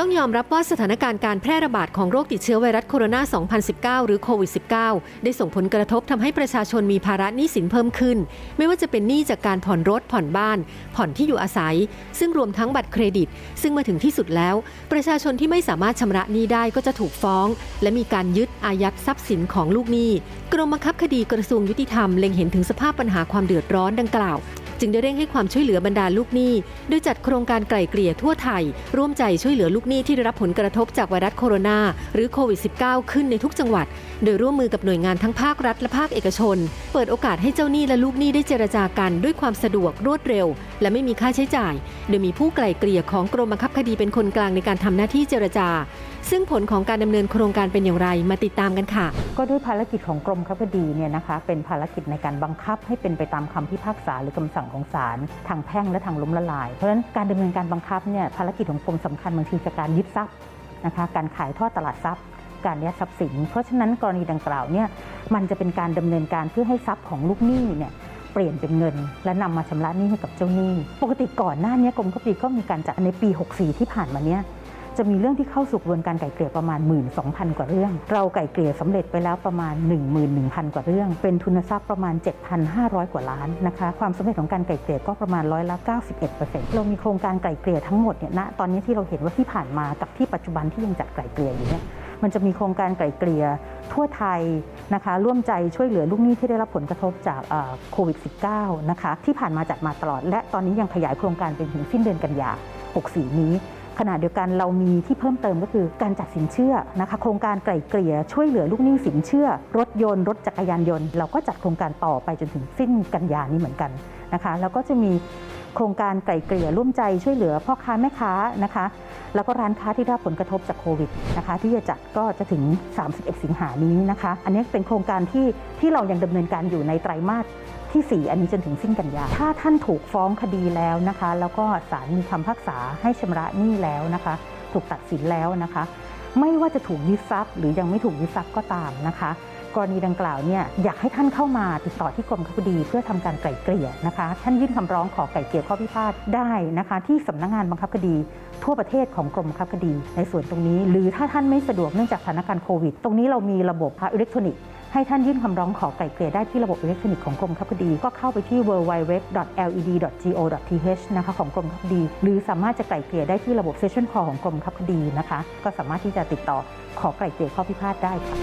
ต้องยอมรับว่าสถานการณ์การแพร่ระบาดของโรคติดเชื้อไวรัสโคโรนา 2019 หรือโควิด -19 ได้ส่งผลกระทบทำให้ประชาชนมีภาระหนี้สินเพิ่มขึ้น ไม่ว่าจะเป็นหนี้จากการผ่อนรถผ่อนบ้าน ผ่อนที่อยู่อาศัย ซึ่งรวมทั้งบัตรเครดิต ซึ่งมาถึงที่สุดแล้ว ประชาชนที่ไม่สามารถชำระหนี้ได้ก็จะถูกฟ้อง และมีการยึดอายัดทรัพย์สินของลูกหนี้ กรมบังคับคดีกระทรวงยุติธรรมเล็งเห็นถึงสภาพปัญหาความเดือดร้อนดังกล่าว จึงได้เร่งให้ความช่วยเหลือบรรดาลูกหนี้โดยจัดโครงการไกล่เกลี่ยทั่วไทย ร่วมใจช่วยเหลือลูกหนี้ที่ได้รับผลกระทบจากไวรัสโคโรนาหรือโควิด -19 ขึ้นในทุกจังหวัด โดยร่วมมือกับหน่วยงานทั้งภาครัฐและภาคเอกชนเปิดโอกาสให้เจ้าหนี้และลูกหนี้ได้เจรจากันด้วยความสะดวกรวดเร็ว และไม่มีค่าใช้จ่าย โดยมีผู้ไกล่เกลี่ยของกรมบังคับคดีเป็นคนกลางในการทำหน้าที่เจรจา ซึ่งผลของการดำเนินโครงการเป็นอย่างไรมาติดตามกันค่ะ ก็ด้วยภารกิจของกรมคับคดีเนี่ยนะคะ เป็นภารกิจในการบังคับให้เป็นไปตามคำพิพากษาหรือคำสั่งของศาลทางแพ่งและทางล้มละลาย เพราะฉะนั้นการดำเนินการบังคับเนี่ยภารกิจของกรมสำคัญบางทีจะการยึดทรัพย์นะคะการขายทอดตลาดทรัพย์ การยัดทรัพย์สิน เพราะฉะนั้นกรณีดังกล่าวเนี่ยมันจะเป็นการดำเนินการเพื่อให้ทรัพย์ของลูกหนี้เนี่ยเปลี่ยนเป็นเงิน และนำมาชำระหนี้ให้กับเจ้าหนี้ ปกติก่อนหน้านี้กรมคับคดีก็มีการจัดในปี 64 ที่ผ่านมาเนี่ยจะมีเรื่องที่เข้าสู่กระบวนการไก่เกลี่ยประมาณ 12,000 กว่าเรื่อง เราไก่เกลี่ยสำเร็จไปแล้วประมาณ 11,000 กว่าเรื่อง เป็นทุนทรัพย์ประมาณ 7,500 กว่าล้านนะคะ ความสำเร็จของการไก่เกลี่ยก็ประมาณร้อยละ91%เรามีโครงการไก่เกลี่ยทั้งหมดเนี่ยณตอนนี้ที่เราเห็นว่าที่ผ่านมากับที่ปัจจุบันที่ยังจัดไก่เกลี่ยอยู่เนี่ย มันจะมีโครงการไกล่เกลี่ยทั่วไทยนะคะร่วมใจช่วยเหลือลูกหนี้ที่ได้รับผลกระทบจากโควิด -19 นะคะที่ผ่านมาจัดมาตลอด และตอนนี้ยังขยายโครงการเป็นถึงสิ้นเดือนกันยา64 นี้ขณะเดียวกันเรามีที่เพิ่มเติมก็คือการจัดสินเชื่อนะคะโครงการไกล่เกลี่ยช่วยเหลือลูกหนี้สินเชื่อ รถยนต์รถจักรยานยนต์ เราก็จัดโครงการต่อไปจนถึงสิ้นกันยานี้เหมือนกันนะคะแล้วก็จะมีโครงการไกล่เกลี่ยร่วมใจช่วยเหลือพ่อค้าแม่ค้านะคะ แล้วก็ร้านค้าที่ได้รับผลกระทบจากโควิดนะคะที่จะจัดก็จะถึง 31 สิงหานี้นะคะ อันนี้เป็นโครงการที่ที่เรายังดำเนินการอยู่ในไตรมาสที่ 4 อันนี้จนถึงสิ้นกันยา ถ้าท่านถูกฟ้องคดีแล้วนะคะ แล้วก็ศาลมีคำพิพากษาให้ชำระหนี้แล้วนะคะ ถูกตัดสินแล้วนะคะ ไม่ว่าจะถูกยึดทรัพย์หรือยังไม่ถูกยึดทรัพย์ก็ตามนะคะ รณีดังกล่าวเนี่ยอยากให้ท่านเข้ามาติดต่อที่กรมคดีเพื่อทำการไกล่เกลี่ยนะคะ ท่านยื่นคำร้องขอไกล่เกลี่ยข้อพิพาทได้นะคะ ที่สำนักงานบังคับคดี ทั่วประเทศของกรมบังคับคดี ในส่วนตรงนี้ หรือถ้าท่านไม่สะดวกเนื่องจากสถานการณ์โควิด ตรงนี้เรามีระบบอิเล็กทรอนิกส์ให้ท่านยื่นคำร้องขอไกล่เกลี่ยได้ที่ระบบอิเล็กทรอนิกส์ของกรมบังคับคดี ก็เข้าไปที่ www.led.go.th นะคะของกรมบังคับคดี หรือสามารถจะไกล่เกลี่ยได้ที่ระบบ Session Call ของกรมบังคับคดีนะคะ ก็สามารถที่จะติดต่อขอไกล่เกลี่ยข้อพิพาทได้ค่ะ